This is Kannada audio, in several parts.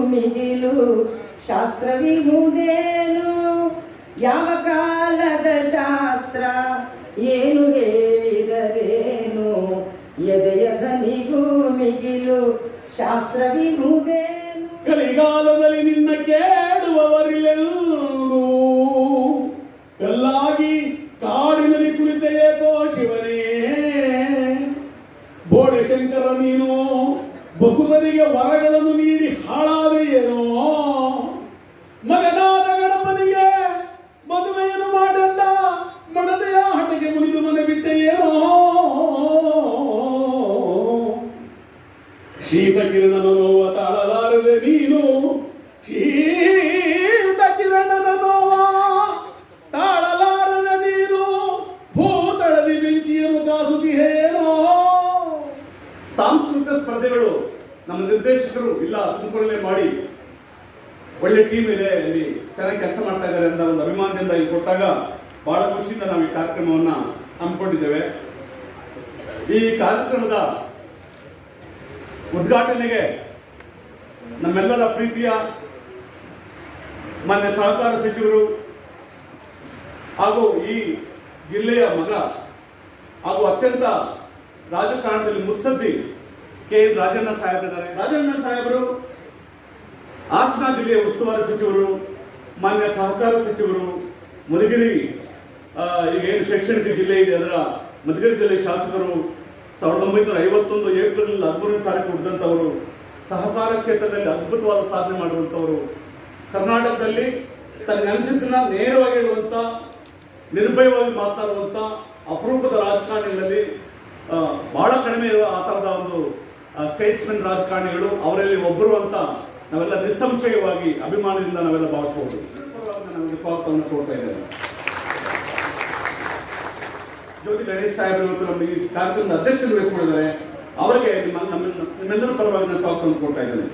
ಮಿಗಿಲು ಶಾಸ್ತ್ರವಿಹುದೇನೋ ಯಾವ ಕಾಲದ ಶಾಸ್ತ್ರ? ಏನು ಹೇಳಿದರೇನು? ಎದೆಯ ಧನಿಗೂ ಮಿಗಿಲು ಶಾಸ್ತ್ರವಿಹುದೇನೋ ಕಲಿಗಾಲದಲ್ಲಿ ನಿನ್ನ ಕೇಳುವವರಿಲೆಲ್ಲೂ ಎಲ್ಲಾಗಿ ಕಾಡಿನಲ್ಲಿ ಕುಳಿತೆಯೇ ಶಿವನೇ. ಬೋಡೆ ಶಂಕರ ನೀನು ಭಕ್ತರಿಗೆ ವರಗಳನ್ನು ಶೀತ ಕಿರಣನ ನೋವ ತಾಳಲಾರದೆ ನೀನು. ಶೀತ ಕಿರಣನ ನೋವ ತಾಳಲಾರದೆ ನೀನು. ಭೂತಳದಿ ಬೆಂಕಿಯನ್ನು ಕಾಸುತ್ತಿಹೇನೋ ಸಾಂಸ್ಕೃತಿಕ ಸ್ಪರ್ಧೆಗಳು ನಮ್ಮ ನಿರ್ದೇಶಕರು ಇಲ್ಲ, ತುಮಕೂರಲ್ಲೇ ಮಾಡಿ. ಒಳ್ಳೆ ಟೀಮ್ ಇದೆ ಇಲ್ಲಿ ಚೆನ್ನಾಗಿ ಕೆಲಸ ಮಾಡ್ತಾ ಇದ್ದಾರೆ ಅಂತ ಒಂದು ಅಭಿಮಾನದಿಂದ ಇಲ್ಲಿ ಕೊಟ್ಟಾಗ ಬಹಳ ಖುಷಿಯಿಂದ ನಾವು ಈ ಕಾರ್ಯಕ್ರಮವನ್ನ ಹಮ್ಮಿಕೊಂಡಿದ್ದೇವೆ. ಈ ಕಾರ್ಯಕ್ರಮದ ಉದ್ಘಾಟನೆಗೆ ನಮ್ಮೆಲ್ಲರ ಪ್ರೀತಿಯ ಮಾನ್ಯ ಸಹಕಾರ ಸಚಿವರು ಹಾಗೂ ಈ ಜಿಲ್ಲೆಯ ಮಗ ಹಾಗೂ ಅತ್ಯಂತ ರಾಜಕಾರಣದಲ್ಲಿ ಮುತ್ಸದ್ದಿ ಕೆ ಎನ್ ರಾಜಣ್ಣ ಸಾಹೇಬರಿದ್ದಾರೆ ರಾಜಣ್ಣ ಸಾಹೇಬರು ಹಾಸನ ಜಿಲ್ಲೆಯ ಉಸ್ತುವಾರಿ ಸಚಿವರು, ಮಾನ್ಯ ಸಹಕಾರ ಸಚಿವರು ಮಧುಗಿರಿ ಈಗ ಏನು ಶೈಕ್ಷಣಿಕ ಜಿಲ್ಲೆ ಇದೆ ಅದರ ಮಧುಗಿರಿ ಜಿಲ್ಲೆ ಶಾಸಕರು ಸಾವಿರದ ಒಂಬೈನೂರ ಐವತ್ತೊಂದು ಏಪ್ರಿಲ್ ಹದಿಮೂರನೇ ತಾರೀಕು ಹುಟ್ಟಿದಂಥವರು ಸಹಕಾರ ಕ್ಷೇತ್ರದಲ್ಲಿ ಅದ್ಭುತವಾದ ಸಾಧನೆ ಮಾಡಿರುವಂಥವರು ಕರ್ನಾಟಕದಲ್ಲಿ ತನ್ನ ನೆನೆಸಿದ್ದನ್ನ ನೇರವಾಗಿ ಹೇಳುವಂಥ, ನಿರ್ಭಯವಾಗಿ ಮಾತಾಡುವಂಥ ಅಪರೂಪದ ರಾಜಕಾರಣಿಗಳಲ್ಲಿ ಬಹಳ ಕಡಿಮೆ ಇರುವ ಆ ಥರದ ಒಂದು ಸ್ಟೇಟ್ಸ್ಮೆನ್ ರಾಜಕಾರಣಿಗಳು, ಅವರಲ್ಲಿ ಒಬ್ಬರು ಅಂತ ನಾವೆಲ್ಲ ನಿಸ್ಸಂಶಯವಾಗಿ ಅಭಿಮಾನದಿಂದ ನಾವೆಲ್ಲ ಭಾವಿಸಬಹುದು ನಮಗೆ ಸ್ವಾಗತವನ್ನು ಕೊಡ್ತಾ ಇದ್ದೇವೆ ಜ್ಯೋತಿ ಗಣೇಶ್ ಸಾಹೇಬರು ನಮ್ಮ ಈ ಕಾರ್ಯಕ್ರಮದ ಅಧ್ಯಕ್ಷರು ವಹಿಸಿಕೊಂಡಿದ್ದಾರೆ ಅವರಿಗೆ ನಿಮ್ಮ ನಮ್ಮ ನಿಮ್ಮೆಲ್ಲರ ಪರವಾಗಿ ನಾನು ಸ್ವಾಗತ ಕೊಡ್ತಾ ಇದ್ದೇನೆ.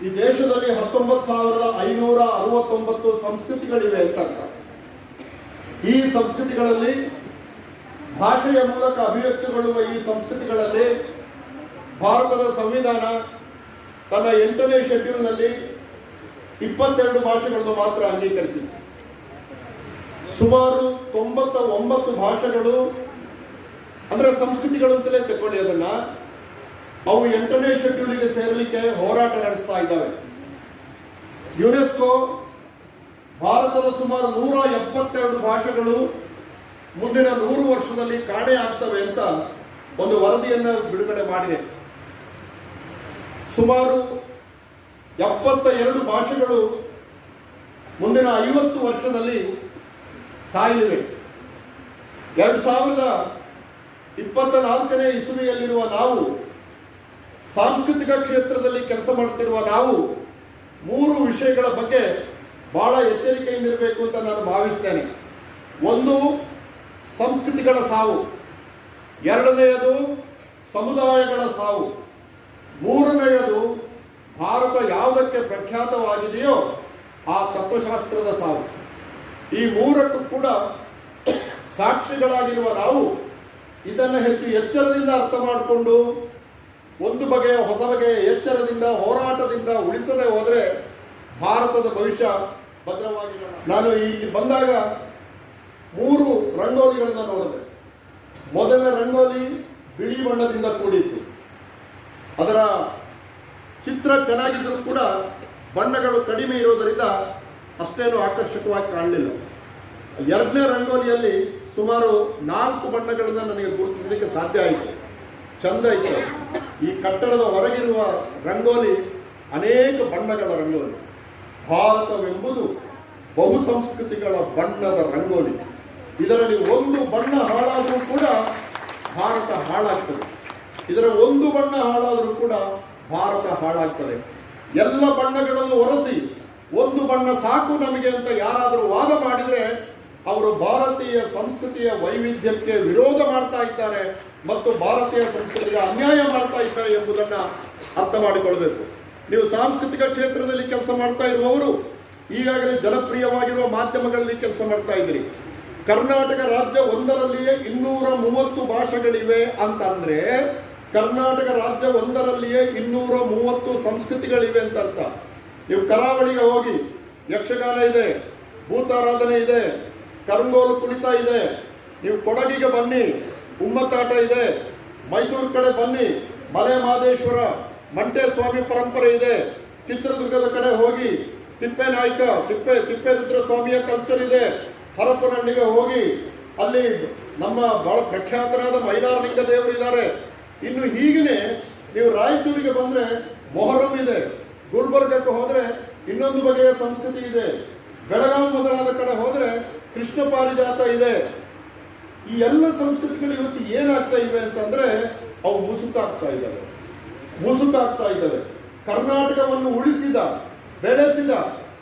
ಈ ದೇಶದಲ್ಲಿ ಹತ್ತೊಂಬತ್ತು ಸಾವಿರದ ಐನೂರ ಅರವತ್ತೊಂಬತ್ತು ಸಂಸ್ಕೃತಿಗಳಿವೆ ಅಂತ ಅರ್ಥ. ಈ ಸಂಸ್ಕೃತಿಗಳಲ್ಲಿ ಭಾಷೆಯ ಮೂಲಕ ಅಭಿವ್ಯಕ್ತಿಗೊಳ್ಳುವ ಈ ಸಂಸ್ಕೃತಿಗಳಲ್ಲಿ ಭಾರತದ ಸಂವಿಧಾನ ತನ್ನ ಎಂಟನೇ ಶೆಡ್ಯೂಲ್ನಲ್ಲಿ ಇಪ್ಪತ್ತೆರಡು ಭಾಷೆಗಳನ್ನು ಮಾತ್ರ ಅಂಗೀಕರಿಸಿದೆ ಸುಮಾರು ತೊಂಬತ್ತ ಒಂಬತ್ತು ಭಾಷೆಗಳು ಅಂದ್ರೆ ಸಂಸ್ಕೃತಿಗಳು ಅಂತಲೇ ತಗೊಳ್ಳಿ ಅದನ್ನ ಅವು ಎಂಟನೇ ಶೆಡ್ಯೂಲಿಗೆ ಸೇರಲಿಕ್ಕೆ ಹೋರಾಟ ನಡೆಸ್ತಾ ಇದ್ದಾವೆ. ಯುನೆಸ್ಕೋ ಭಾರತದ ಸುಮಾರು ನೂರ ಎಪ್ಪತ್ತೆರಡು ಭಾಷೆಗಳು ಮುಂದಿನ ನೂರು ವರ್ಷದಲ್ಲಿ ಕಾಣೆ ಆಗ್ತವೆ ಅಂತ ಒಂದು ವರದಿಯನ್ನು ಬಿಡುಗಡೆ ಮಾಡಿದೆ. ಸುಮಾರು ಎಪ್ಪತ್ತ ಎರಡು ಭಾಷೆಗಳು ಮುಂದಿನ ಐವತ್ತು ವರ್ಷದಲ್ಲಿ ಸಾಯಲಿವೆ. ಎರಡು ಸಾವಿರದ ಇಪ್ಪತ್ತ ನಾಲ್ಕನೇ ಇಸುವಿಯಲ್ಲಿರುವ ನಾವು ಸಾಂಸ್ಕೃತಿಕ ಕ್ಷೇತ್ರದಲ್ಲಿ ಕೆಲಸ ಮಾಡುತ್ತಿರುವ ನಾವು ಮೂರು ವಿಷಯಗಳ ಬಗ್ಗೆ ಬಹಳ ಎಚ್ಚರಿಕೆಯಿಂದಿರಬೇಕು ಅಂತ ನಾನು ಭಾವಿಸ್ತೇನೆ. ಒಂದು, ಸಂಸ್ಕೃತಿಗಳ ಸಾವು. ಎರಡನೆಯದು, ಸಮುದಾಯಗಳ ಸಾವು. ಮೂರನೆಯದು, ಭಾರತ ಯಾವುದಕ್ಕೆ ಪ್ರಖ್ಯಾತವಾಗಿದೆಯೋ ಆ ತತ್ವಶಾಸ್ತ್ರದ ಸಾವು. ಈ ಮೂರಕ್ಕೂ ಕೂಡ ಸಾಕ್ಷಿಗಳಾಗಿರುವ ನಾವು ಇದನ್ನು ಹೆಚ್ಚು ಎಚ್ಚರದಿಂದ ಅರ್ಥ ಮಾಡಿಕೊಂಡು ಒಂದು ಬಗೆಯ ಹೊಸ ಬಗೆಯ ಎಚ್ಚರದಿಂದ ಹೋರಾಟದಿಂದ ಉಳಿಸದೆ ಹೋದರೆ ಭಾರತದ ಭವಿಷ್ಯ ಭದ್ರವಾಗಿಲ್ಲ. ನಾನು ಇಲ್ಲಿ ಬಂದಾಗ ಮೂರು ರಂಗೋಲಿಗಳನ್ನು ನೋಡಿದೆ. ಮೊದಲ ರಂಗೋಲಿ ಬಿಳಿ ಬಣ್ಣದಿಂದ ಕೂಡಿತ್ತು. ಅದರ ಚಿತ್ರ ಚೆನ್ನಾಗಿದ್ದರೂ ಕೂಡ ಬಣ್ಣಗಳು ಕಡಿಮೆ ಇರೋದರಿಂದ ಅಷ್ಟೇನು ಆಕರ್ಷಕವಾಗಿ ಕಾಣಲಿಲ್ಲ. ಎರಡನೇ ರಂಗೋಲಿಯಲ್ಲಿ ಸುಮಾರು ನಾಲ್ಕು ಬಣ್ಣಗಳನ್ನು ನನಗೆ ಗುರುತಿಸಲಿಕ್ಕೆ ಸಾಧ್ಯ ಆಯಿತು. ಚಂದ ಇತ್ತು. ಈ ಕಟ್ಟಡದ ಹೊರಗಿರುವ ರಂಗೋಲಿ ಅನೇಕ ಬಣ್ಣಗಳ ರಂಗೋಲಿ. ಭಾರತವೆಂಬುದು ಬಹು ಸಂಸ್ಕೃತಿಗಳ ಬಣ್ಣದ ರಂಗೋಲಿ. ಇದರಲ್ಲಿ ಒಂದು ಬಣ್ಣ ಹಾಳಾದರೂ ಕೂಡ ಭಾರತ ಹಾಳಾಗ್ತದೆ. ಇದರ ಒಂದು ಬಣ್ಣ ಹಾಳಾದರೂ ಕೂಡ ಭಾರತ ಹಾಳಾಗ್ತದೆ. ಎಲ್ಲ ಬಣ್ಣಗಳನ್ನು ಒರೆಸಿ ಒಂದು ಬಣ್ಣ ಸಾಕು ನಮಗೆ ಅಂತ ಯಾರಾದರೂ ವಾದ ಮಾಡಿದರೆ ಅವರು ಭಾರತೀಯ ಸಂಸ್ಕೃತಿಯ ವೈವಿಧ್ಯಕ್ಕೆ ವಿರೋಧ ಮಾಡ್ತಾ ಇದ್ದಾರೆ ಮತ್ತು ಭಾರತೀಯ ಸಂಸ್ಕೃತಿಗೆ ಅನ್ಯಾಯ ಮಾಡ್ತಾ ಇದ್ದಾರೆ ಎಂಬುದನ್ನು ಅರ್ಥ ಮಾಡಿಕೊಳ್ಬೇಕು. ನೀವು ಸಾಂಸ್ಕೃತಿಕ ಕ್ಷೇತ್ರದಲ್ಲಿ ಕೆಲಸ ಮಾಡ್ತಾ ಇರುವವರು ಈಗಾಗಲೇ ಜನಪ್ರಿಯವಾಗಿರುವ ಮಾಧ್ಯಮಗಳಲ್ಲಿ ಕೆಲಸ ಮಾಡ್ತಾ ಇದ್ದೀರಿ ಕರ್ನಾಟಕ ರಾಜ್ಯ ಒಂದರಲ್ಲಿಯೇ ಇನ್ನೂರ ಮೂವತ್ತು ಭಾಷೆಗಳಿವೆ ಅಂತಂದ್ರೆ ಕರ್ನಾಟಕ ರಾಜ್ಯ ಒಂದರಲ್ಲಿಯೇ ಇನ್ನೂರ ಮೂವತ್ತು ಸಂಸ್ಕೃತಿಗಳಿವೆ ಅಂತ ಅರ್ಥ ನೀವು ಕರಾವಳಿಗೆ ಹೋಗಿ ಯಕ್ಷಗಾನ ಇದೆ, ಭೂತಾರಾಧನೆ ಇದೆ ಕರಂಗೋಲು ಕುಣಿತ ಇದೆ. ನೀವು ಕೊಡಗಿಗೆ ಬನ್ನಿ, ಉಮ್ಮತ್ತಾಟ ಇದೆ. ಮೈಸೂರು ಕಡೆ ಬನ್ನಿ, ಮಲೆ ಮಹದೇಶ್ವರ, ಮಂಟೇಸ್ವಾಮಿ ಪರಂಪರೆ ಇದೆ. ಚಿತ್ರದುರ್ಗದ ಕಡೆ ಹೋಗಿ, ತಿಪ್ಪೆ ನಾಯಕ, ತಿಪ್ಪೆ ತಿಪ್ಪೇರುದ್ರ ಸ್ವಾಮಿಯ ಕಲ್ಚರ್ ಇದೆ. ಹರಪನಹಳ್ಳಿಗೆ ಹೋಗಿ, ಅಲ್ಲಿ ನಮ್ಮ ಬಹಳ ಪ್ರಖ್ಯಾತರಾದ ಮೈಲಾರಲಿಂಗ ದೇವರು ಇದ್ದಾರೆ. ಇನ್ನು ಹೀಗೇನೆ ನೀವು ರಾಯಚೂರಿಗೆ ಬಂದರೆ ಮೊಹರಂ ಇದೆ. ಗುಲ್ಬರ್ಗಕ್ಕೆ ಹೋದರೆ ಇನ್ನೊಂದು ಬಗೆಯ ಸಂಸ್ಕೃತಿ ಇದೆ. ಬೆಳಗಾವಿ ಮೊದಲಾದ ಕಡೆ ಹೋದ್ರೆ ಕೃಷ್ಣ ಪಾರಿಜಾತ ಇದೆ. ಈ ಎಲ್ಲ ಸಂಸ್ಕೃತಿಗಳು ಇವತ್ತು ಏನಾಗ್ತಾ ಇವೆ ಅಂತಂದ್ರೆ ಅವು ಮುಸುಕಾಗ್ತಾ ಇದ್ದಾವೆ. ಮುಸುಕಾಗ್ತಾ ಇದ್ದಾವೆ. ಕರ್ನಾಟಕವನ್ನು ಉಳಿಸಿದ, ಬೆಳೆಸಿದ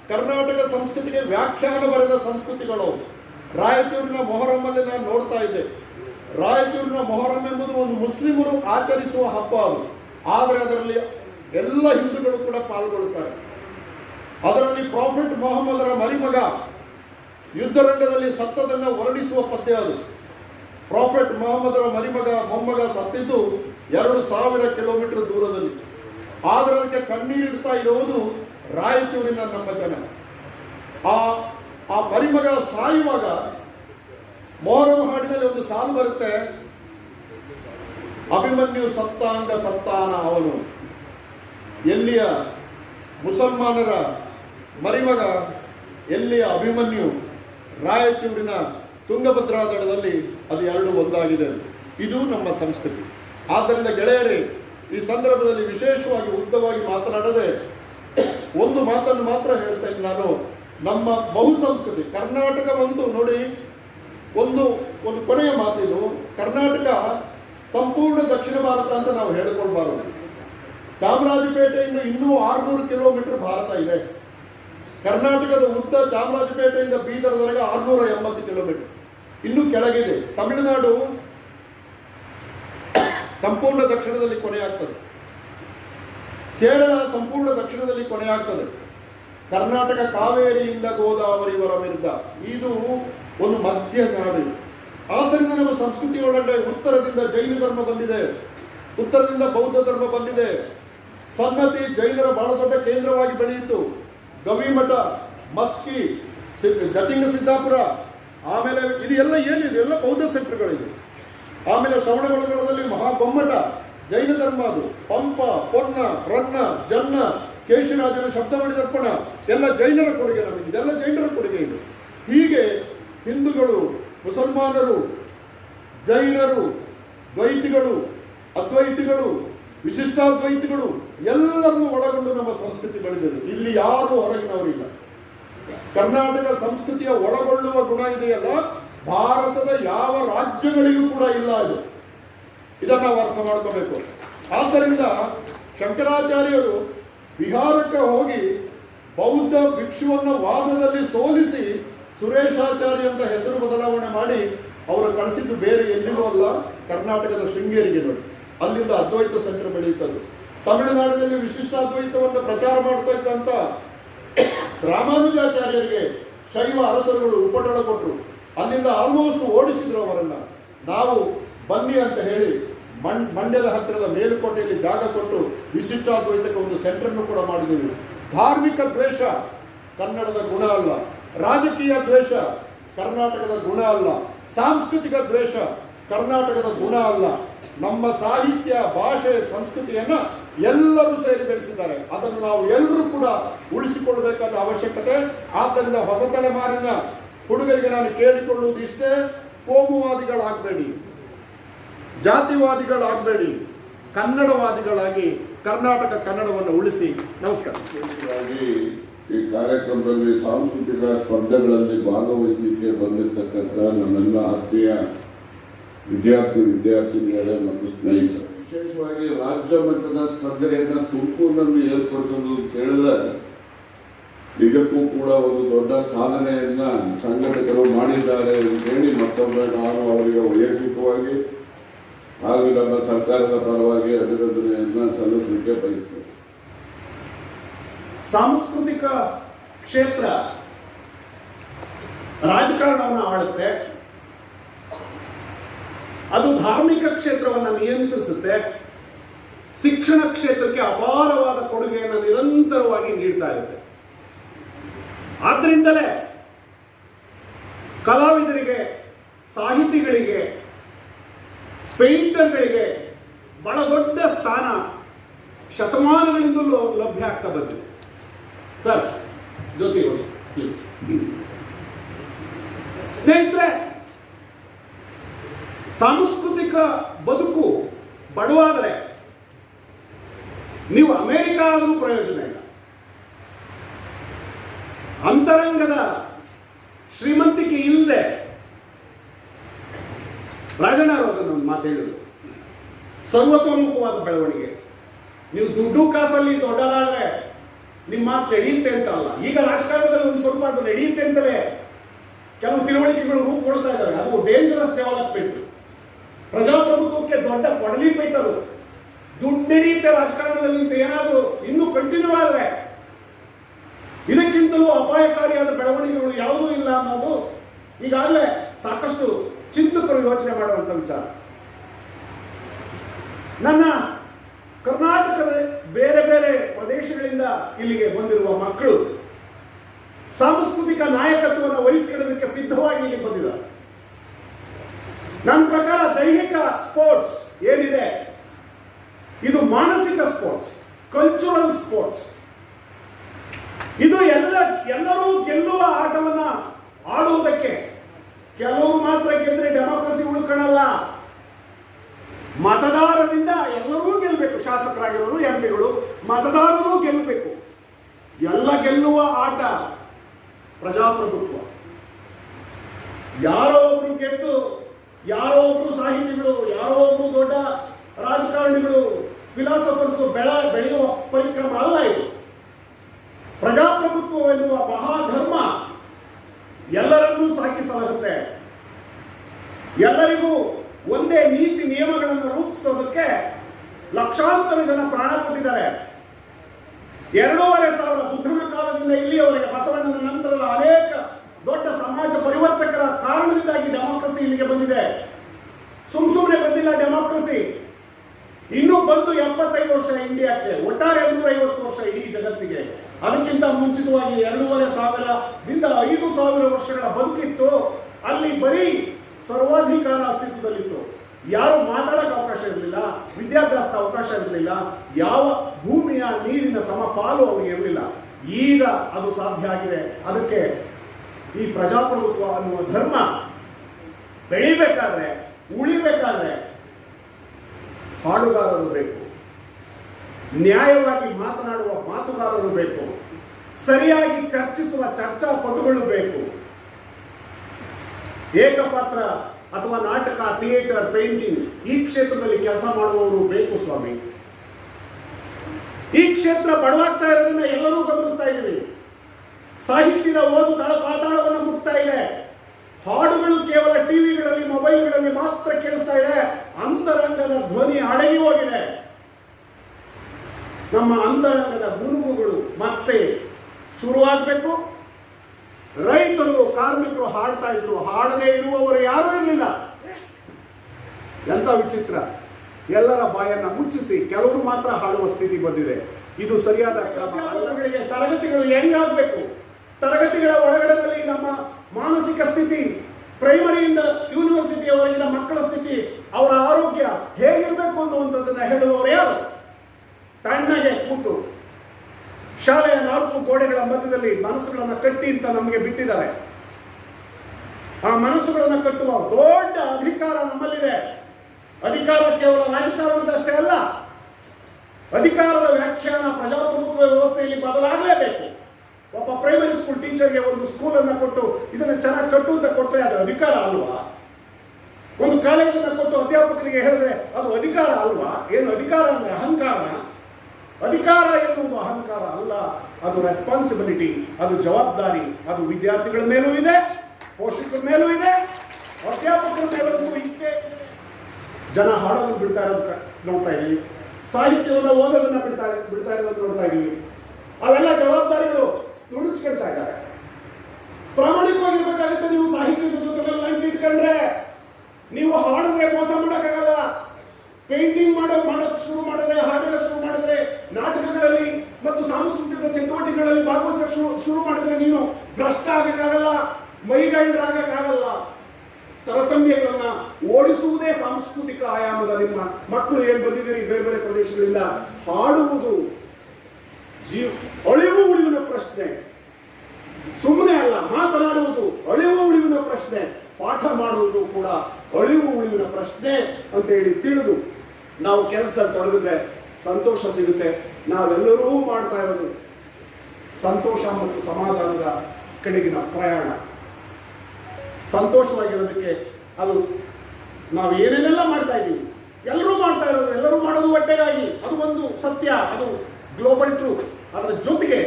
ಕರ್ನಾಟಕ ಸಂಸ್ಕೃತಿಗೆ ವ್ಯಾಖ್ಯಾನ ಬರೆದ ಸಂಸ್ಕೃತಿಗಳು. ರಾಯಚೂರಿನ ಮೊಹರಮ್ಮಲ್ಲಿ ನಾನು ನೋಡ್ತಾ ಇದ್ದೆ. ರಾಯಚೂರಿನ ಮೊಹರಂ ಎಂಬುದು ಒಂದು ಮುಸ್ಲಿಮರು ಆಚರಿಸುವ ಹಬ್ಬ ಅದು. ಆದರೆ ಅದರಲ್ಲಿ ಎಲ್ಲ ಹಿಂದೂಗಳು ಕೂಡ ಪಾಲ್ಗೊಳ್ಳುತ್ತಾರೆ. ಅದರಲ್ಲಿ ಪ್ರಾಫಿಟ್ ಮೊಹಮ್ಮದರ ಮರಿಮಗ ಯುದ್ಧರಂಗದಲ್ಲಿ ಸತ್ತದನ್ನು ವರ್ಣಿಸುವ ಪದ್ಯ ಅದು. ಪ್ರಾಫೆಟ್ ಮೊಹಮ್ಮದರ ಮರಿಮಗ ಮೊಮ್ಮಗ ಸತ್ತಿದ್ದು ಎರಡು ಸಾವಿರ ಕಿಲೋಮೀಟರ್ ದೂರದಲ್ಲಿ. ಆದರೆ ಅದಕ್ಕೆ ಕಣ್ಣೀರಿಡ್ತಾ ಇರುವುದು ರಾಯಚೂರಿನ ನಮ್ಮ ಜನ. ಆ ಆ ಮರಿಮಗ ಸಾಯುವಾಗ ಮೊಹರಂ ಹಾಡಿನಲ್ಲಿ ಒಂದು ಸಾಲು ಬರುತ್ತೆ. ಅಭಿಮನ್ಯು ಸತ್ತಾಂಗ ಸತ್ತಾನ ಅವನು. ಎಲ್ಲಿಯ ಮುಸಲ್ಮಾನರ ಮರಿಮಗ, ಎಲ್ಲಿಯ ಅಭಿಮನ್ಯು? ರಾಯಚೂರಿನ ತುಂಗಭದ್ರಾ ದಡದಲ್ಲಿ ಅದು ಎರಡು ಒಂದಾಗಿದೆ. ಇದು ನಮ್ಮ ಸಂಸ್ಕೃತಿ. ಆದ್ದರಿಂದ ಗೆಳೆಯರೇ, ಈ ಸಂದರ್ಭದಲ್ಲಿ ವಿಶೇಷವಾಗಿ ಉದ್ದವಾಗಿ ಮಾತನಾಡದೆ ಒಂದು ಮಾತನ್ನು ಮಾತ್ರ ಹೇಳ್ತೇನೆ ನಾನು. ನಮ್ಮ ಬಹು ಸಂಸ್ಕೃತಿ ಕರ್ನಾಟಕವಂತೂ ನೋಡಿ. ಒಂದು ಒಂದು ಕೊನೆಯ ಮಾತಿದು. ಕರ್ನಾಟಕ ಸಂಪೂರ್ಣ ದಕ್ಷಿಣ ಭಾರತ ಅಂತ ನಾವು ಹೇಳಿಕೊಳ್ಬಾರದು. ಚಾಮರಾಜಪೇಟೆಯಿಂದ ಇನ್ನೂ ಆರುನೂರು ಕಿಲೋಮೀಟರ್ ಭಾರತ ಇದೆ. ಕರ್ನಾಟಕದ ಉದ್ದ ಚಾಮರಾಜಪೇಟೆಯಿಂದ ಬೀದರ್ವರೆಗೆ ಆರುನೂರ ಎಂಬತ್ತು ಕಿಲೋಮೀಟರ್. ಇನ್ನೂ ಕೆಳಗಿದೆ. ತಮಿಳುನಾಡು ಸಂಪೂರ್ಣ ದಕ್ಷಿಣದಲ್ಲಿ ಕೊನೆಯಾಗ್ತದೆ. ಕೇರಳ ಸಂಪೂರ್ಣ ದಕ್ಷಿಣದಲ್ಲಿ ಕೊನೆಯಾಗ್ತದೆ. ಕರ್ನಾಟಕ ಕಾವೇರಿಯಿಂದ ಗೋದಾವರಿವರೆವಿರುದ್ದ ಇದು ಒಂದು ಮಧ್ಯ ನಾಡು. ಆದ್ದರಿಂದ ನಮ್ಮ ಸಂಸ್ಕೃತಿ ಒಳಗಡೆ ಉತ್ತರದಿಂದ ಜೈನ ಧರ್ಮ ಬಂದಿದೆ. ಉತ್ತರದಿಂದ ಬೌದ್ಧ ಧರ್ಮ ಬಂದಿದೆ. ಸನ್ನತಿ ಜೈನರ ಬಹಳ ದೊಡ್ಡ ಕೇಂದ್ರವಾಗಿ ಬೆಳೆಯಿತು. ಗವಿಮಠ ಮಸ್ಕಿ ಜಟಿಂಗ ಸಿದ್ದಾಪುರ, ಆಮೇಲೆ ಇದು ಎಲ್ಲ ಏನಿದೆ? ಎಲ್ಲ ಬೌದ್ಧ ಸೆಂಟರ್ಗಳಿವೆ ಆಮೇಲೆ ಶ್ರವಣ ಬೆಳಗೊಳದಲ್ಲಿ ಮಹಾಬೊಮ್ಮಠ ಜೈನ ಧರ್ಮ ಅದು. ಪಂಪ ಪೊನ್ನ ರನ್ನ, ಜನ್ನ, ಕೇಶರಾಜನ ಶಬ್ದವಾಣಿ ದರ್ಪಣ ಎಲ್ಲ ಜೈನರ ಕೊಡುಗೆ ನಮಗೆ. ಇದೆಲ್ಲ ಜೈನರ ಕೊಡುಗೆ ಇದೆ. ಹೀಗೆ ಹಿಂದೂಗಳು, ಮುಸಲ್ಮಾನರು, ಜೈನರು, ದ್ವೈತಿಗಳು, ಅದ್ವೈತಿಗಳು ವಿಶಿಷ್ಟಾದ್ವೈತಿಗಳು ಎಲ್ಲರನ್ನೂ ಒಳಗೊಂಡು ನಮ್ಮ ಸಂಸ್ಕೃತಿ ಬೆಳೆದಿದೆ. ಇಲ್ಲಿ ಯಾರು ಹೊರಗಿನವರಿಲ್ಲ. ಕರ್ನಾಟಕ ಸಂಸ್ಕೃತಿಯ ಒಳಗೊಳ್ಳುವ ಗುಣ ಇದೆಯಲ್ಲ, ಭಾರತದ ಯಾವ ರಾಜ್ಯಗಳಿಗೂ ಕೂಡ ಇಲ್ಲ ಇದು ಇದನ್ನು ನಾವು ಅರ್ಥ ಮಾಡ್ಕೋಬೇಕು. ಆದ್ದರಿಂದ ಶಂಕರಾಚಾರ್ಯರು ಬಿಹಾರಕ್ಕೆ ಹೋಗಿ ಬೌದ್ಧ ಭಿಕ್ಷುವನ್ನು ವಾದದಲ್ಲಿ ಸೋಲಿಸಿ ಸುರೇಶಾಚಾರ್ಯ ಅಂತ ಹೆಸರು ಬದಲಾವಣೆ ಮಾಡಿ ಅವರು ಕಳಿಸಿದ್ದು ಬೇರೆ ಎಲ್ಲಿಗೂ ಅಲ್ಲ, ಕರ್ನಾಟಕದ ಶೃಂಗೇರಿಗೆ ನೋಡಿ. ಅಲ್ಲಿಂದ ಅದ್ವೈತ ಸೆಂಟರ್ ಬೆಳೆಯುತ್ತದೆ ತಮಿಳುನಾಡಿನಲ್ಲಿ ವಿಶಿಷ್ಟ ಅದ್ವೈತವನ್ನು ಪ್ರಚಾರ ಮಾಡ್ತಾ ಇದ್ದಂತ ರಾಮಾನುಜಾಚಾರ್ಯರಿಗೆ ಶೈವ ಅರಸರುಗಳು ಉಪಟಳ ಕೊಟ್ಟರು ಅಲ್ಲಿಂದ ಆಲ್ಮೋಸ್ಟ್ ಓಡಿಸಿದ್ರು ಅವರನ್ನು. ನಾವು ಬನ್ನಿ ಅಂತ ಹೇಳಿ ಮಂಡ್ ಮಂಡ್ಯದ ಹತ್ತಿರದ ಮೇಲುಕೋಟೆಯಲ್ಲಿ ಜಾಗ ಕೊಟ್ಟು ವಿಶಿಷ್ಟಾದ್ವೈತಕ್ಕೆ ಒಂದು ಸೆಂಟ್ರನ್ನು ಕೂಡ ಮಾಡಿದ್ದೀವಿ. ಧಾರ್ಮಿಕ ದ್ವೇಷ ಕನ್ನಡದ ಗುಣ ಅಲ್ಲ. ರಾಜಕೀಯ ದ್ವೇಷ ಕರ್ನಾಟಕದ ಗುಣ ಅಲ್ಲ. ಸಾಂಸ್ಕೃತಿಕ ದ್ವೇಷ ಕರ್ನಾಟಕದ ಗುಣ ಅಲ್ಲ. ನಮ್ಮ ಸಾಹಿತ್ಯ, ಭಾಷೆ, ಸಂಸ್ಕೃತಿಯನ್ನ ಎಲ್ಲರೂ ಸೇರಿ ಬೆಳೆಸಿದ್ದಾರೆ. ಅದನ್ನು ನಾವು ಎಲ್ಲರೂ ಕೂಡ ಉಳಿಸಿಕೊಳ್ಳಬೇಕಾದ ಅವಶ್ಯಕತೆ. ಆದ್ದರಿಂದ ಹೊಸ ತಲೆಮಾರಿನ ಹುಡುಗರಿಗೆ ನಾನು ಕೇಳಿಕೊಳ್ಳುವುದು ಇಷ್ಟೇ. ಕೋಮುವಾದಿಗಳಾಗಬೇಡಿ, ಜಾತಿವಾದಿಗಳಾಗಬೇಡಿ, ಕನ್ನಡವಾದಿಗಳಾಗಿ ಕರ್ನಾಟಕ ಕನ್ನಡವನ್ನು ಉಳಿಸಿ. ನಮಸ್ಕಾರ. ಈ ಕಾರ್ಯಕ್ರಮದಲ್ಲಿ ಸಾಂಸ್ಕೃತಿಕ ಸ್ಪರ್ಧೆಗಳಲ್ಲಿ ಭಾಗವಹಿಸಲಿಕ್ಕೆ ಬಂದಿರತಕ್ಕಂಥ ನನ್ನೆಲ್ಲ ಆತ್ಮೀಯ ವಿದ್ಯಾರ್ಥಿ ವಿದ್ಯಾರ್ಥಿನಿಯರೇ ಮತ್ತು ಸ್ನೇಹಿತರು ವಿಶೇಷವಾಗಿ ರಾಜ್ಯ ಮಟ್ಟದ ಸ್ಪರ್ಧೆಯನ್ನು ತುಮಕೂರಿನಲ್ಲಿ ಏರ್ಪಡಿಸೋದು ಕೇಳಿದ್ರೆ ಹೇಳಿದ್ರೆ ನಿಜಕ್ಕೂ ಕೂಡ ಒಂದು ದೊಡ್ಡ ಸಾಧನೆಯನ್ನ ಸಂಘಟಕರು ಮಾಡಿದ್ದಾರೆ ಅಂತ ಹೇಳಿ ಮತ್ತೊಮ್ಮೆ ನಾನು ಅವರಿಗೆ ವೈಯಕ್ತಿಕವಾಗಿ ಹಾಗೂ ನಮ್ಮ ಸರ್ಕಾರದ ಪರವಾಗಿ ಅಭಿನಂದನೆಯನ್ನ ಸಲ್ಲಿಸಲಿಕ್ಕೆ ಬಯಸ್ತೇನೆ. ಸಾಂಸ್ಕೃತಿಕ ಕ್ಷೇತ್ರ ರಾಜಕಾರಣವನ್ನು ಆಳುತ್ತೆ. ಅದು ಧಾರ್ಮಿಕ ಕ್ಷೇತ್ರವನ್ನು ನಿಯಂತ್ರಿಸುತ್ತೆ. ಶಿಕ್ಷಣ ಕ್ಷೇತ್ರಕ್ಕೆ ಅಪಾರವಾದ ಕೊಡುಗೆಯನ್ನು ನಿರಂತರವಾಗಿ ನೀಡ್ತಾ ಇರುತ್ತೆ. ಆದ್ದರಿಂದಲೇ ಕಲಾವಿದರಿಗೆ, ಸಾಹಿತಿಗಳಿಗೆ, ಪೇಂಟರ್ಗಳಿಗೆ ಬಹಳ ದೊಡ್ಡ ಸ್ಥಾನ ಶತಮಾನಗಳಿಂದಲೂ ಲಭ್ಯ ಆಗ್ತಾ ಬಂದಿದೆ. ಸರ್, ಜ್ಯೋತಿ ಪ್ಲೀಸ್ ಸ್ನೇಹಿತರೆ ಸಾಂಸ್ಕೃತಿಕ ಬದುಕು ಬಡವಾದರೆ ನೀವು ಅಮೇರಿಕ ಆದರೂ ಪ್ರಯೋಜನ ಇಲ್ಲ. ಅಂತರಂಗದ ಶ್ರೀಮಂತಿಕೆ ಇಲ್ಲದೆ ರಾಜಣ್ಣ ಅವರು ಅದನ್ನು ಮಾತು ಹೇಳಿದರು. ಸರ್ವತೋಮುಖವಾದ ಬೆಳವಣಿಗೆ. ನೀವು ದುಡ್ಡು ಕಾಸಲ್ಲಿ ದೊಡ್ಡದಾದ್ರೆ ನಿಮ್ಮ ಮಾತು ನಡೆಯುತ್ತೆ ಅಂತ ಅಲ್ಲ. ಈಗ ರಾಜಕಾರಣದಲ್ಲಿ ಒಂದು ಸ್ವಲ್ಪ ಅದು ನಡೆಯುತ್ತೆ ಅಂತಲೇ ಕೆಲವು ತಿಳುವಳಿಕೆಗಳು ರೂಪುಗೊಳ್ತಾ ಇದ್ದಾವೆ. ಅದು ಡೇಂಜರಸ್ ಡೆವಲಪ್ಮೆಂಟ್ ಪ್ರಜಾಪ್ರಭುತ್ವಕ್ಕೆ ದೊಡ್ಡ ಕೊಡಲಿ ಅದು ದುಡ್ಡು ನಡೆಯುತ್ತೆ ರಾಜಕಾರಣದಲ್ಲಿ ಏನಾದರೂ ಇನ್ನೂ ಕಂಟಿನ್ಯೂ ಆದರೆ ಇದಕ್ಕಿಂತಲೂ ಅಪಾಯಕಾರಿಯಾದ ಬೆಳವಣಿಗೆಗಳು ಯಾವುದೂ ಇಲ್ಲ ಅನ್ನೋದು ಈಗಾಗಲೇ ಸಾಕಷ್ಟು ಚಿಂತಕರು ಯೋಚನೆ ಮಾಡುವಂಥ ವಿಚಾರ. ನನ್ನ ಕರ್ನಾಟಕದ ಬೇರೆ ಬೇರೆ ಪ್ರದೇಶಗಳಿಂದ ಇಲ್ಲಿಗೆ ಬಂದಿರುವ ಮಕ್ಕಳು ಸಾಂಸ್ಕೃತಿಕ ನಾಯಕತ್ವವನ್ನು ವಹಿಸಿಕೊಳ್ಳೋದಕ್ಕೆ ಸಿದ್ಧವಾಗಿ ಇಲ್ಲಿ ಬಂದಿದ್ದಾರೆ. ನನ್ನ ಪ್ರಕಾರ ದೈಹಿಕ ಸ್ಪೋರ್ಟ್ಸ್ ಏನಿದೆ? ಇದು ಮಾನಸಿಕ ಸ್ಪೋರ್ಟ್ಸ್ ಕಲ್ಚರಲ್ ಸ್ಪೋರ್ಟ್ಸ್ ಇದು ಎಲ್ಲ, ಎಲ್ಲರೂ ಗೆಲ್ಲುವ ಆಟವನ್ನ ಆಡುವುದಕ್ಕೆ. ಕೆಲವರು ಮಾತ್ರ ಗೆದ್ರೆ ಡೆಮೋಕ್ರಸಿ ಉಳ್ಕೊಳ್ಳಲ್ಲ ಮತದಾರರಿಂದ ಎಲ್ಲರೂ ಗೆಲ್ಲಬೇಕು ಶಾಸಕರಾಗಿರೋರು ಎಂ ಪಿಗಳು ಮತದಾರರು ಗೆಲ್ಲಬೇಕು ಎಲ್ಲ ಗೆಲ್ಲುವ ಆಟ ಪ್ರಜಾಪ್ರಭುತ್ವ. ಯಾರೋ ಒಬ್ರು ಗೆದ್ದು ಯಾರೋ ಒಬ್ರು ಸಾಹಿತಿಗಳು, ಯಾರೋ ಒಬ್ರು ದೊಡ್ಡ ರಾಜಕಾರಣಿಗಳು ಫಿಲಾಸಫರ್ಸ್ ಬೆಳ, ಬೆಳೆಯುವ ಪರಿಕ್ರಮ ಅಲ್ಲ ಇದು. ಪ್ರಜಾಪ್ರಭುತ್ವವೆನ್ನುವ ಮಹಾಧರ್ಮ ಎಲ್ಲರನ್ನೂ ಸಾಕಿ ಸಲಹುತ್ತೆ ಎಲ್ಲರಿಗೂ ಒಂದೇ ನೀತಿ ನಿಯಮಗಳನ್ನು ರೂಪಿಸೋದಕ್ಕೆ ಲಕ್ಷಾಂತರ ಜನ ಪ್ರಾಣ ಕೊಟ್ಟಿದ್ದಾರೆ. ಎರಡೂವರೆ ಸಾವಿರ ಬುದ್ಧನ ಕಾಲದಿಂದ ಇಲ್ಲಿಯವರೆಗೆ ಬಸವಣ್ಣನ ನಂತರದ ಅನೇಕ ದೊಡ್ಡ ಸಮಾಜ ಕಾರಣದಿಂದಾಗಿ ಡೆಮಾಕ್ರಸಿ ಇಲ್ಲಿಗೆ ಬಂದಿದೆ. ಸುಮ್ ಸುಮ್ಮನೆ ಬಂದಿಲ್ಲ ಡೆಮಾಕ್ರಸಿ ಇನ್ನೂ ಬಂದು ಎಪ್ಪತ್ತೈದು ವರ್ಷ ಇಂಡಿಯಾಕ್ಕೆ ಒಟ್ಟಾರೆ ಐವತ್ತು ವರ್ಷ ಇಡೀ ಜಗತ್ತಿಗೆ. ಅದಕ್ಕಿಂತ ಮುಂಚಿತವಾಗಿ ಎರಡೂವರೆ ಸಾವಿರದಿಂದ ಐದು ಸಾವಿರ ವರ್ಷಗಳ ಬದುಕಿತ್ತು ಅಲ್ಲಿ ಬರೀ ಸರ್ವಾಧಿಕಾರ ಅಸ್ತಿತ್ವದಲ್ಲಿತ್ತು. ಯಾರು ಮಾತಾಡಕ್ಕೆ ಅವಕಾಶ ಇರಲಿಲ್ಲ ವಿದ್ಯಾಭ್ಯಾಸದ ಅವಕಾಶ ಇರಲಿಲ್ಲ, ಯಾವ ಭೂಮಿಯ ನೀರಿನ ಸಮಪಾಲು ಅವರಿಗೆ ಇರಲಿಲ್ಲ. ಈಗ ಅದು ಸಾಧ್ಯ ಆಗಿದೆ. ಅದಕ್ಕೆ ಈ ಪ್ರಜಾಪ್ರಭುತ್ವ ಅನ್ನುವ ಧರ್ಮ ಬೆಳಿಬೇಕಾದ್ರೆ, ಉಳಿಬೇಕಾದ್ರೆ ಹಾಡುಗಾರರು ಬೇಕು. ನ್ಯಾಯವಾಗಿ ಮಾತನಾಡುವ ಮಾತುಗಾರರು ಬೇಕು. ಸರಿಯಾಗಿ ಚರ್ಚಿಸುವ ಚರ್ಚಾ ಪಟುಗಳು ಬೇಕು. ಏಕಪಾತ್ರ ಅಥವಾ ನಾಟಕ, ಥಿಯೇಟರ್, ಪೇಂಟಿಂಗ್ ಈ ಕ್ಷೇತ್ರದಲ್ಲಿ ಕೆಲಸ ಮಾಡುವವರು ಬೇಕು ಸ್ವಾಮಿ. ಈ ಕ್ಷೇತ್ರ ಬಡವಾಗ್ತಾ ಇರೋದನ್ನ ಎಲ್ಲರೂ ಗಮನಿಸ್ತಾ ಇದ್ದೀವಿ. ಸಾಹಿತ್ಯದ ಓದು ತಳ ಪಾತಾಳವನ್ನು ಮುಟ್ತಾ ಇದೆ. ಹಾಡುಗಳು ಕೇವಲ ಟಿವಿಗಳಲ್ಲಿ, ಮೊಬೈಲ್ಗಳಲ್ಲಿ ಮಾತ್ರ ಕೇಳಿಸ್ತಾ ಇದೆ. ಅಂತರಂಗದ ಧ್ವನಿ ಅಡಗಿ ಹೋಗಿದೆ. ನಮ್ಮ ಅಂತರಂಗದ ಗುರುಗುಗಳು ಮತ್ತೆ ಶುರುವಾಗಬೇಕು. ರೈತರು, ಕಾರ್ಮಿಕರು ಹಾಡ್ತಾ ಇದ್ರು. ಹಾಡದೇ ಇರುವವರು ಯಾರೂ ಇರಲಿಲ್ಲ. ಎಂತ ವಿಚಿತ್ರ. ಎಲ್ಲರ ಬಾಯನ್ನ ಮುಚ್ಚಿಸಿ ಕೆಲವರು ಮಾತ್ರ ಹಾಡುವ ಸ್ಥಿತಿ ಬಂದಿದೆ. ಇದು ಸರಿಯಾದ ತರಗತಿಗಳು ಹೆಂಗಾಗಬೇಕು? ತರಗತಿಗಳ ಒಳಗಡೆದಲ್ಲಿ ನಮ್ಮ ಮಾನಸಿಕ ಸ್ಥಿತಿ ಪ್ರೈಮರಿಯಿಂದ ಯೂನಿವರ್ಸಿಟಿಯವರೆಗಿನ ಮಕ್ಕಳ ಸ್ಥಿತಿ, ಅವರ ಆರೋಗ್ಯ ಹೇಗಿರಬೇಕು ಅನ್ನುವಂಥದ್ದನ್ನು ಹೇಳುವವರು ಯಾರು? ತಣ್ಣಗೆ ಕೂತು ಶಾಲೆಯ ನಾಲ್ಕು ಗೋಡೆಗಳ ಮಧ್ಯದಲ್ಲಿ ಮನಸ್ಸುಗಳನ್ನು ಕಟ್ಟಿ ಅಂತ ನಮಗೆ ಬಿಟ್ಟಿದ್ದಾರೆ. ಆ ಮನಸ್ಸುಗಳನ್ನು ಕಟ್ಟುವ ದೊಡ್ಡ ಅಧಿಕಾರ ನಮ್ಮಲ್ಲಿದೆ. ಅಧಿಕಾರ ಕೇವಲ ರಾಜಕಾರಣದಷ್ಟೇ ಅಲ್ಲ, ಅಧಿಕಾರದ ವ್ಯಾಖ್ಯಾನ ಪ್ರಜಾಪ್ರಭುತ್ವ ವ್ಯವಸ್ಥೆಯಲ್ಲಿ ಬದಲಾಗಲೇಬೇಕು. ಪ್ರೈಮರಿ ಸ್ಕೂಲ್ ಟೀಚರ್ಗೆ ಒಂದು ಸ್ಕೂಲನ್ನು ಕೊಟ್ಟು ಇದನ್ನು ಚೆನ್ನಾಗಿ ಕಟ್ಟು ಅಂತ ಕೊಟ್ಟರೆ ಅದು ಅಧಿಕಾರ ಅಲ್ವಾ? ಒಂದು ಕಾಲೇಜನ್ನು ಕೊಟ್ಟು ಅಧ್ಯಾಪಕರಿಗೆ ಹೇಳಿದ್ರೆ ಅದು ಅಧಿಕಾರ ಅಲ್ವಾ? ಏನು ಅಧಿಕಾರ ಅಂದರೆ ಅಹಂಕಾರ? ಅಧಿಕಾರ ಎನ್ನುವುದು ಅಹಂಕಾರ ಅಲ್ಲ, ಅದು ರೆಸ್ಪಾನ್ಸಿಬಿಲಿಟಿ ಅದು ಜವಾಬ್ದಾರಿ, ಅದು ವಿದ್ಯಾರ್ಥಿಗಳ ಮೇಲೂ ಇದೆ, ಪೋಷಕರ ಮೇಲೂ ಇದೆ, ಅಧ್ಯಾಪಕರ ಮೇಲೂ ಇದೆ. ಜನ ಹಾಡೋದನ್ನು ಬಿಡ್ತಾ ಇರೋದು ನೋಡ್ತಾ ಇದ್ದೀವಿ ಸಾಹಿತ್ಯವನ್ನು ಓದೋದನ್ನ ಬಿಡ್ತಾ ಬಿಡ್ತಾ ಇರೋದನ್ನು ನೋಡ್ತಾ ಇದ್ದೀವಿ ಅವೆಲ್ಲ ಜವಾಬ್ದಾರಿಗಳು. ನುಣುಚ್ಕೊಳ್ತಾ ಇದ್ದಾರೆ. ಪ್ರಾಮಾಣಿಕವಾಗಿರ್ಬೇಕಾಗುತ್ತೆ ನೀವು ಸಾಹಿತ್ಯದ ಜೊತೆಗೆಲ್ಲ ಇಟ್ಕೊಂಡ್ರೆ. ನೀವು ಹಾಡಿದ್ರೆ ಮೋಸ ಮಾಡೋಕ್ಕಾಗಲ್ಲ. ಪೇಂಟಿಂಗ್ ಮಾಡೋ ಮಾಡೋಕ್ ಶುರು ಮಾಡಿದ್ರೆ ಹಾಡೋಕೆ ಶುರು ಮಾಡಿದ್ರೆ, ನಾಟಕಗಳಲ್ಲಿ ಮತ್ತು ಸಾಂಸ್ಕೃತಿಕ ಚಟುವಟಿಕೆಗಳಲ್ಲಿ ಭಾಗವಹಿಸಕ್ಕೆ ಶುರು ಶುರು ಮಾಡಿದ್ರೆ ನೀನು ಭ್ರಷ್ಟ ಆಗಕ್ಕಾಗಲ್ಲ ಮೈಗೈಡರಾಗಕ್ಕಾಗಲ್ಲ ತರತಮ್ಯಗಳನ್ನ ಓಡಿಸುವುದೇ ಸಾಂಸ್ಕೃತಿಕ ಆಯಾಮದ ನಿಮ್ಮ ಮಕ್ಕಳು ಏನ್ ಬಂದಿದ್ದೀರಿ? ಬೇರೆ ಬೇರೆ ಪ್ರದೇಶಗಳಿಂದ ಹಾಡುವುದು ಅಳಿವು ಉಳಿವಿನ ಪ್ರಶ್ನೆ. ಸುಮ್ಮನೆ ಅಲ್ಲ, ಮಾತನಾಡುವುದು ಅಳಿವು ಉಳಿವಿನ ಪ್ರಶ್ನೆ. ಪಾಠ ಮಾಡುವುದು ಕೂಡ ಅಳಿವು ಉಳಿವಿನ ಪ್ರಶ್ನೆ ಅಂತ ಹೇಳಿ ತಿಳಿದು ನಾವು ಕೆಲಸದಲ್ಲಿ ತೊಡಗಿದ್ರೆ ಸಂತೋಷ ಸಿಗುತ್ತೆ. ನಾವೆಲ್ಲರೂ ಮಾಡ್ತಾ ಇರೋದು ಸಂತೋಷ ಮತ್ತು ಸಮಾಧಾನದ ಕಡೆಗಿನ ಪ್ರಯಾಣ. ಸಂತೋಷವಾಗಿರೋದಕ್ಕೆ ಅದು ನಾವು ಏನೇನೆಲ್ಲ ಮಾಡ್ತಾ ಇದ್ದೀವಿ. ಎಲ್ಲರೂ ಮಾಡ್ತಾ ಇರೋದು, ಎಲ್ಲರೂ ಮಾಡೋದು ಒಟ್ಟೆಗಾಗಿ ಅದು ಒಂದು ಸತ್ಯ, ಅದು ಗ್ಲೋಬಲ್ ಟ್ರೂತ್ ಅದರ ಜೊತೆಗೆ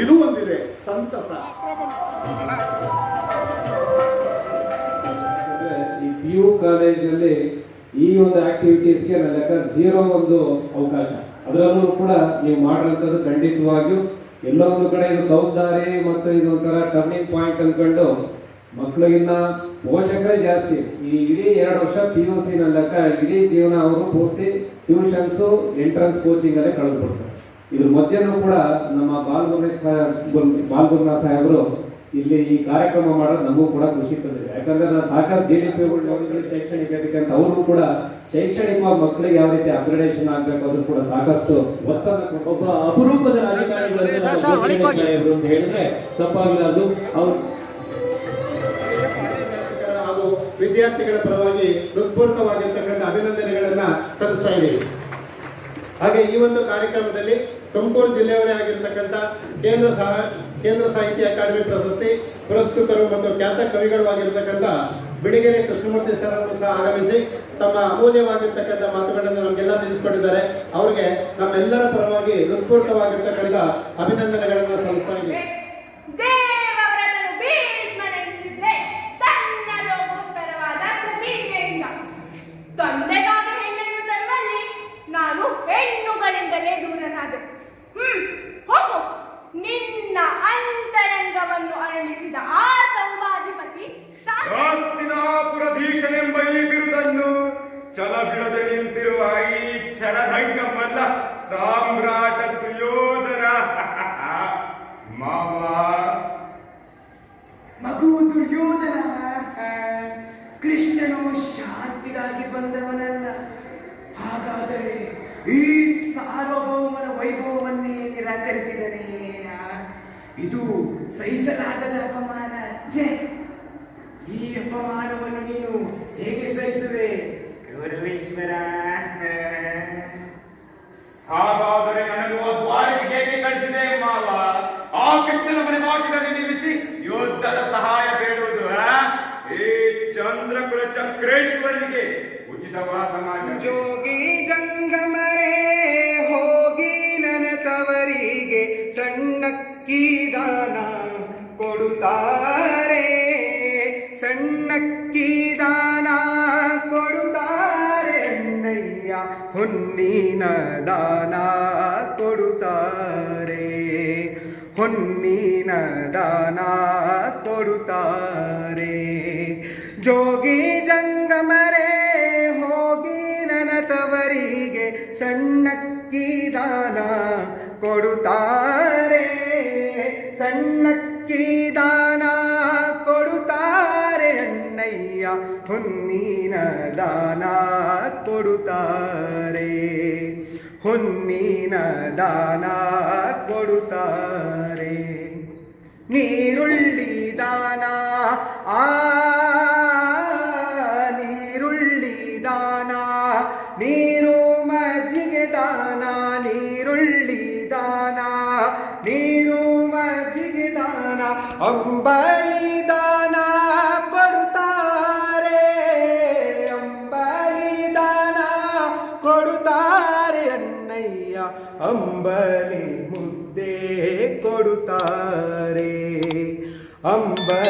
ಇದು ಒಂದಿದೆ, ಸಂತಸ. ಈ ಪಿ ಯು ಕಾಲೇಜಲ್ಲಿ ಈ ಒಂದು ಆಕ್ಟಿವಿಟೀಸ್ಗೆ ನನ್ನ ಲೆಕ್ಕ ಝೀರೋ ಒಂದು ಅವಕಾಶ. ಅದರಲ್ಲೂ ಕೂಡ ನೀವು ಮಾಡಿರೋಂಥದ್ದು ಖಂಡಿತವಾಗಿಯೂ ಎಲ್ಲೋ ಒಂದು ಕಡೆ ಇದು ಕೌದಾರಿ ಮತ್ತು ಇದೊಂಥರ ಟರ್ನಿಂಗ್ ಪಾಯಿಂಟ್ ಅನ್ಕೊಂಡು ಮಕ್ಕಳಿಗಿನ್ನ ಪೋಷಕರೇ ಜಾಸ್ತಿ. ಈ ಇಡೀ ಎರಡು ವರ್ಷ ಪಿ ಯು ಸಿ ನನ್ನ ಲೆಕ್ಕ ಇಡೀ ಜೀವನ ಅವರು ಪೂರ್ತಿ ಟ್ಯೂಷನ್ಸು ಎಂಟ್ರೆನ್ಸ್ ಕೋಚಿಂಗ್ ಅಲ್ಲೇ ಕಳೆದುಬಿಡ್ತಾರೆ. ಇದ್ರ ಮಧ್ಯನೂ ಕೂಡ ನಮ್ಮ ಬಾಲ್ಗುರುನಾಥ್ ಸಾಹೇಬ್ ಬಾಲ್ಗುರುನಾಥ್ ಸಾಹೇಬರು ಇಲ್ಲಿ ಈ ಕಾರ್ಯಕ್ರಮ ಮಾಡೋದು ನಮಗೂ ಕೂಡ ಖುಷಿ ತಂದಿದೆ. ಯಾಕಂದ್ರೆ ನಾನು ಸಾಕಷ್ಟು ಡಿ ಡಿ ಪಿಗಳು ಶೈಕ್ಷಣಿಕ ಅಂತ ಅವರು ಕೂಡ ಶೈಕ್ಷಣಿಕವಾಗಿ ಮಕ್ಕಳಿಗೆ ಯಾವ ರೀತಿ ಅಪ್ಗ್ರೇಡೇಷನ್ ಆಗಬೇಕು ಅದು ಕೂಡ ಸಾಕಷ್ಟು ಒತ್ತನ್ನು ಒಬ್ಬ ಅಪರೂಪದ ರಾಜಕಾರಣಿಗಳು ಹೇಳಿದ್ರೆ ತಪ್ಪಾಗಲಾರದು. ಅವ್ರು ವಿದ್ಯಾರ್ಥಿಗಳ ಪರವಾಗಿ ಹೃತ್ಪೂರ್ವಕವಾಗಿರ್ತಕ್ಕಂಥ ಅಭಿನಂದನೆಗಳನ್ನು ಸಲ್ಲಿಸ್ತಾ ಇದ್ದೀವಿ. ಹಾಗೆ ಈ ಒಂದು ಕಾರ್ಯಕ್ರಮದಲ್ಲಿ ತುಮಕೂರು ಜಿಲ್ಲೆಯವರೇ ಆಗಿರ್ತಕ್ಕಂಥ ಕೇಂದ್ರ ಸಹ ಕೇಂದ್ರ ಸಾಹಿತ್ಯ ಅಕಾಡೆಮಿ ಪ್ರಶಸ್ತಿ ಪುರಸ್ಕೃತರು ಮತ್ತು ಖ್ಯಾತ ಕವಿಗಳು ಆಗಿರ್ತಕ್ಕಂಥ ಬಿಡಿಗೆರೆ ಕೃಷ್ಣಮೂರ್ತಿ ಸರ್ ಅವರು ಸಹ ಆಗಮಿಸಿ ತಮ್ಮ ಅಮೂಲ್ಯವಾಗಿರ್ತಕ್ಕಂಥ ಮಾತುಗಳನ್ನು ನಮಗೆಲ್ಲ ತಿಳಿಸಿಕೊಟ್ಟಿದ್ದಾರೆ. ಅವರಿಗೆ ನಮ್ಮೆಲ್ಲರ ಪರವಾಗಿ ಹೃತ್ಪೂರ್ವಕವಾಗಿರ್ತಕ್ಕಂಥ ಅಭಿನಂದನೆಗಳನ್ನು ಸಲ್ಲಿಸ್ತಾ ಇದ್ದೀವಿ. ದೂರನಾದೆ ಹ್ಮ್, ಹೋಗು. ನಿನ್ನ ಅಂತರಂಗವನ್ನು ಅರಳಿಸಿದ ಆ ಸೌಭಾಧಿಪತಿ ಸಾಧ್ಯ. ಆಸ್ತಿನಾಪುರಧೀಶನೆಂಬ ಈ ಬಿರುದನ್ನು ಚಲ ಬಿಡದೆ ನಿಂತಿರುವ ಈ ಛಲದಂಗಮಲ್ಲ ಸಾಮ್ರಾಟ ನಿರಾಕರಿಸಿದನೇ ಇದು ಸಹಿಸಲಾಗದ ಅಪಮಾನ. ಜೆ ಈ ಅಪಮಾನವನ್ನು ನೀನು ಹೇಗೆ ಸಹಿಸುವೆ? ಗೌರವೇಶ್ವರ. ಸಣ್ಣಕ್ಕಿ ದಾನ ಕೊಡುತ್ತಾರೆ ಅಣ್ಣಯ್ಯ ಹೊನ್ನಿನ ದಾನ ಕೊಡುತ್ತಾರೆ. ಹೊನ್ನಿನ ದಾನ ಕೊಡುತ್ತಾರೆ. ನೀರುಳ್ಳಿ ದಾನ ಆ ಕೊಡುತ್ತಾರೆ ಅಂಬಲಿ